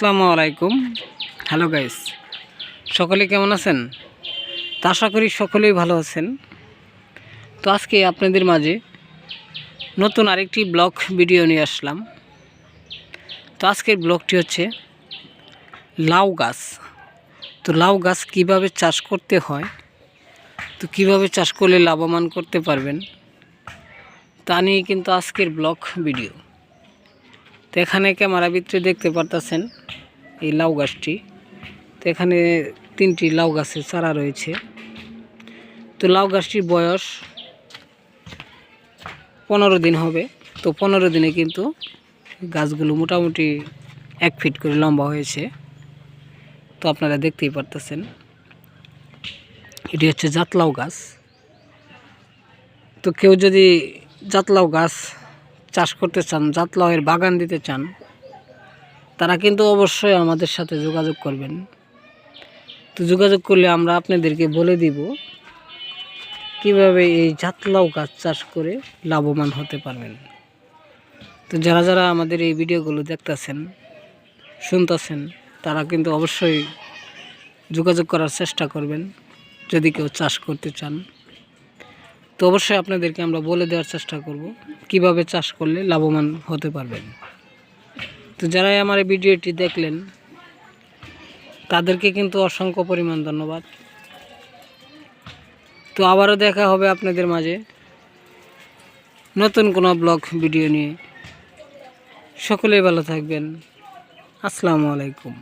আসসালামু আলাইকুম। Hello guys সকলে কেমন আছেন? তা আশা করি সকলেই ভালো আছেন। তো আজকে আপনাদের মাঝে নতুন আরেকটি ব্লগ ভিডিও নিয়ে আসলাম। তো আজকের ব্লগটি হচ্ছে লাউ গাছ। তো লাউ গাছ কীভাবে চাষ করতে হয়? তো কীভাবে চাষ করলে লাভবান করতে পারবেন? তা নিয়ে কিন্তু আজকের ব্লগ ভিডিও তো এখানে ক্যামেরা ভিতরে দেখতে পারতেছেন এই লাউ গাছটি। তো এখানে তিনটি লাউ গাছের চারা রয়েছে। তো লাউ গাছটির বয়স পনেরো দিন হবে। তো পনেরো দিনে কিন্তু গাছগুলো মোটামুটি এক ফিট করে লম্বা হয়েছে। তো আপনারা দেখতেই পারতেছেন। এটি হচ্ছে জাতলাউ গাছ। তো কেউ যদি জাতলাউ গাছ চাষ করতে চান জাতলাউয়ের বাগান দিতে চান, তারা কিন্তু অবশ্যই আমাদের সাথে যোগাযোগ করবেন। তো যোগাযোগ করলে আমরা আপনাদেরকে বলে দিব কীভাবে এই জাতলাউ গাছ চাষ করে লাভবান হতে পারবেন। তো যারা যারা আমাদের এই ভিডিওগুলো দেখতেছেন, শুনতেছেন, তারা কিন্তু অবশ্যই যোগাযোগ করার চেষ্টা করবেন যদি কেউ চাষ করতে চান। তো অবশ্যই আপনাদেরকে আমরা বলে দেওয়ার চেষ্টা করব। কীভাবে চাষ করলে লাভবান হতে পারবেন? তো যারাই আমার এই ভিডিওটি দেখলেন, তাদেরকে কিন্তু অসংখ্য পরিমাণ ধন্যবাদ। তো আবারও দেখা হবে আপনাদের মাঝে নতুন কোনো ব্লগ ভিডিও নিয়ে। সকলেই ভালো থাকবেন। আসসালামু আলাইকুম।